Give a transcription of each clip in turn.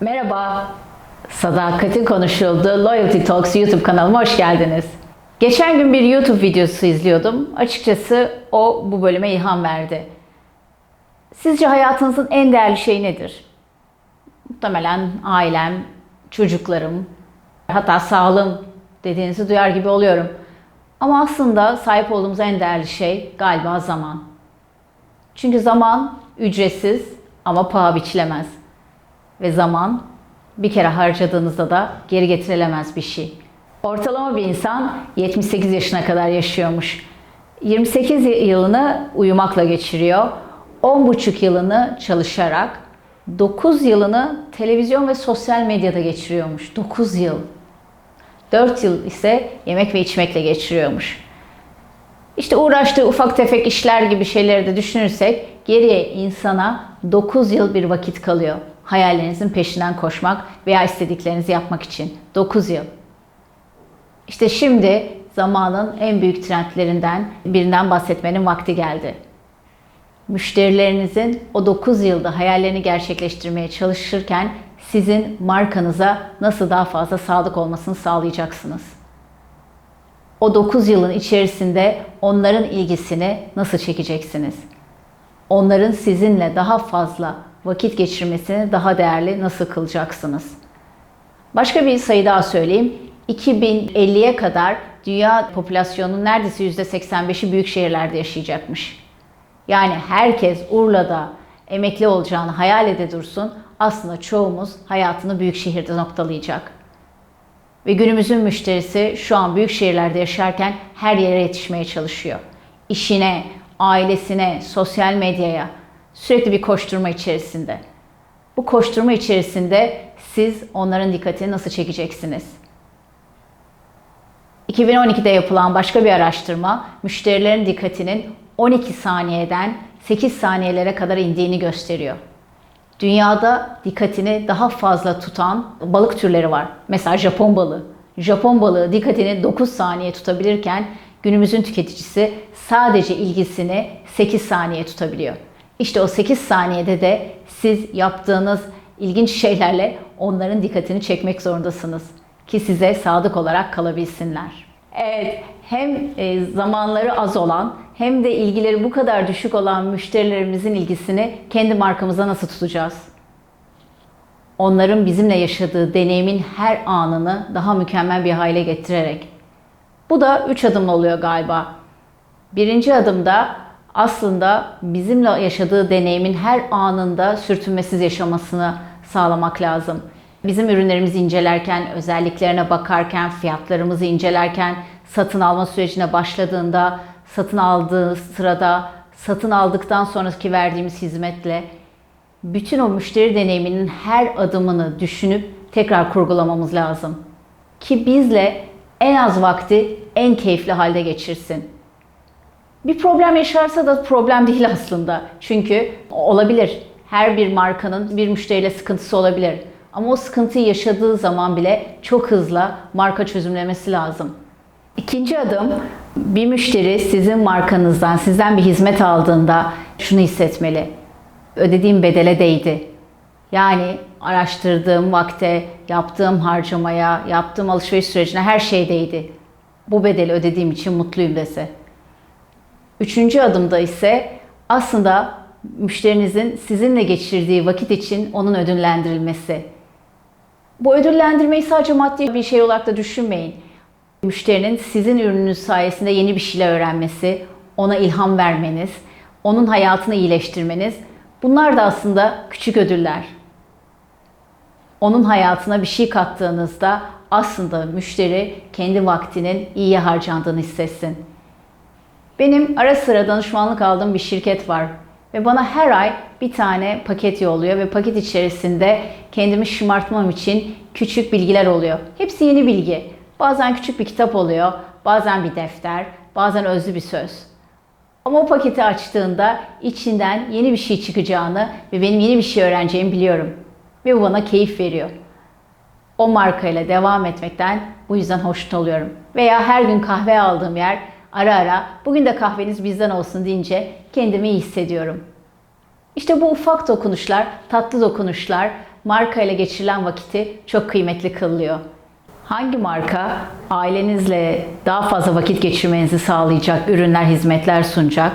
Merhaba, sadakatin konuşulduğu Loyalty Talks YouTube kanalıma hoş geldiniz. Geçen gün bir YouTube videosu izliyordum. Açıkçası o bu bölüme ilham verdi. Sizce hayatınızın en değerli şeyi nedir? Muhtemelen ailem, çocuklarım, hatta sağlığım dediğinizi duyar gibi oluyorum. Ama aslında sahip olduğumuz en değerli şey galiba zaman. Çünkü zaman ücretsiz ama paha biçilemez. Ve zaman bir kere harcadığınızda da geri getirilemez bir şey. Ortalama bir insan 78 yaşına kadar yaşıyormuş. 28 yılını uyumakla geçiriyor. 10,5 yılını çalışarak, 9 yılını televizyon ve sosyal medyada geçiriyormuş. 9 yıl. 4 yıl ise yemek ve içmekle geçiriyormuş. İşte uğraştığı ufak tefek işler gibi şeyleri de düşünürsek geriye insana 9 yıl bir vakit kalıyor. Hayallerinizin peşinden koşmak veya istediklerinizi yapmak için. 9 yıl. İşte şimdi zamanın en büyük trendlerinden birinden bahsetmenin vakti geldi. Müşterilerinizin o 9 yılda hayallerini gerçekleştirmeye çalışırken sizin markanıza nasıl daha fazla sadık olmasını sağlayacaksınız. O 9 yılın içerisinde onların ilgisini nasıl çekeceksiniz? Onların sizinle daha fazla vakit geçirmesini daha değerli nasıl kılacaksınız? Başka bir sayı daha söyleyeyim. 2050'ye kadar dünya popülasyonunun neredeyse %85'i büyük şehirlerde yaşayacakmış. Yani herkes Urla'da emekli olacağını hayal ede dursun. Aslında çoğumuz hayatını büyük şehirde noktalayacak. Ve günümüzün müşterisi şu an büyük şehirlerde yaşarken her yere yetişmeye çalışıyor. İşine, ailesine, sosyal medyaya sürekli bir koşturma içerisinde. Bu koşturma içerisinde siz onların dikkatini nasıl çekeceksiniz? 2012'de yapılan başka bir araştırma müşterilerin dikkatinin 12 saniyeden 8 saniyelere kadar indiğini gösteriyor. Dünyada dikkatini daha fazla tutan balık türleri var. Mesela Japon balığı. Japon balığı dikkatini 9 saniye tutabilirken günümüzün tüketicisi sadece ilgisini 8 saniye tutabiliyor. İşte o 8 saniyede de siz yaptığınız ilginç şeylerle onların dikkatini çekmek zorundasınız ki size sadık olarak kalabilsinler. Evet, hem e, zamanları az olan hem de ilgileri bu kadar düşük olan müşterilerimizin ilgisini kendi markamıza nasıl tutacağız? Onların bizimle yaşadığı deneyimin her anını daha mükemmel bir hale getirerek. Bu da üç adımlı oluyor galiba. Birinci adımda aslında bizimle yaşadığı deneyimin her anında sürtünmesiz yaşamasını sağlamak lazım. Bizim ürünlerimizi incelerken, özelliklerine bakarken, fiyatlarımızı incelerken, satın alma sürecine başladığında, satın aldığı sırada, satın aldıktan sonraki verdiğimiz hizmetle bütün o müşteri deneyiminin her adımını düşünüp tekrar kurgulamamız lazım. Ki bizle en az vakti en keyifli halde geçirsin. Bir problem yaşarsa da problem değil aslında. Çünkü olabilir. Her bir markanın bir müşteriyle sıkıntısı olabilir. Ama o sıkıntıyı yaşadığı zaman bile çok hızlı marka çözümlemesi lazım. İkinci adım bir müşteri sizin markanızdan, sizden bir hizmet aldığında şunu hissetmeli. Ödediğim bedele değdi. Yani araştırdığım vakte, yaptığım harcamaya, yaptığım alışveriş sürecine her şey değdi. Bu bedeli ödediğim için mutluyum dese. Üçüncü adımda ise aslında müşterinizin sizinle geçirdiği vakit için onun ödüllendirilmesi. Bu ödüllendirmeyi sadece maddi bir şey olarak da düşünmeyin. Müşterinin sizin ürününüz sayesinde yeni bir şeyler öğrenmesi, ona ilham vermeniz, onun hayatını iyileştirmeniz bunlar da aslında küçük ödüller. Onun hayatına bir şey kattığınızda aslında müşteri kendi vaktinin iyi harcandığını hissetsin. Benim ara sıra danışmanlık aldığım bir şirket var ve bana her ay bir tane paket yolluyor ve paket içerisinde kendimi şımartmam için küçük bilgiler oluyor. Hepsi yeni bilgi. Bazen küçük bir kitap oluyor, bazen bir defter, bazen özlü bir söz. Ama o paketi açtığında içinden yeni bir şey çıkacağını ve benim yeni bir şey öğreneceğimi biliyorum. Ve bu bana keyif veriyor. O markayla devam etmekten bu yüzden hoşnut oluyorum. Veya her gün kahve aldığım yer ara ara bugün de kahveniz bizden olsun deyince kendimi iyi hissediyorum. İşte bu ufak dokunuşlar, tatlı dokunuşlar marka ile geçirilen vakiti çok kıymetli kılıyor. Hangi marka ailenizle daha fazla vakit geçirmenizi sağlayacak ürünler, hizmetler sunacak?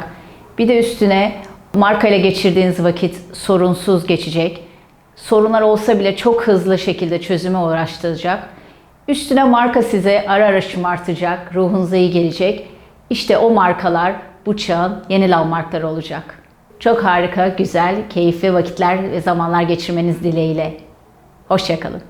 Bir de üstüne marka ile geçirdiğiniz vakit sorunsuz geçecek. Sorunlar olsa bile çok hızlı şekilde çözüme uğraştıracak. Üstüne marka size ara ara şımartacak, ruhunuza iyi gelecek. İşte o markalar bu çağın yeni landmarkları olacak. Çok harika, güzel, keyifli vakitler ve zamanlar geçirmeniz dileğiyle. Hoşçakalın.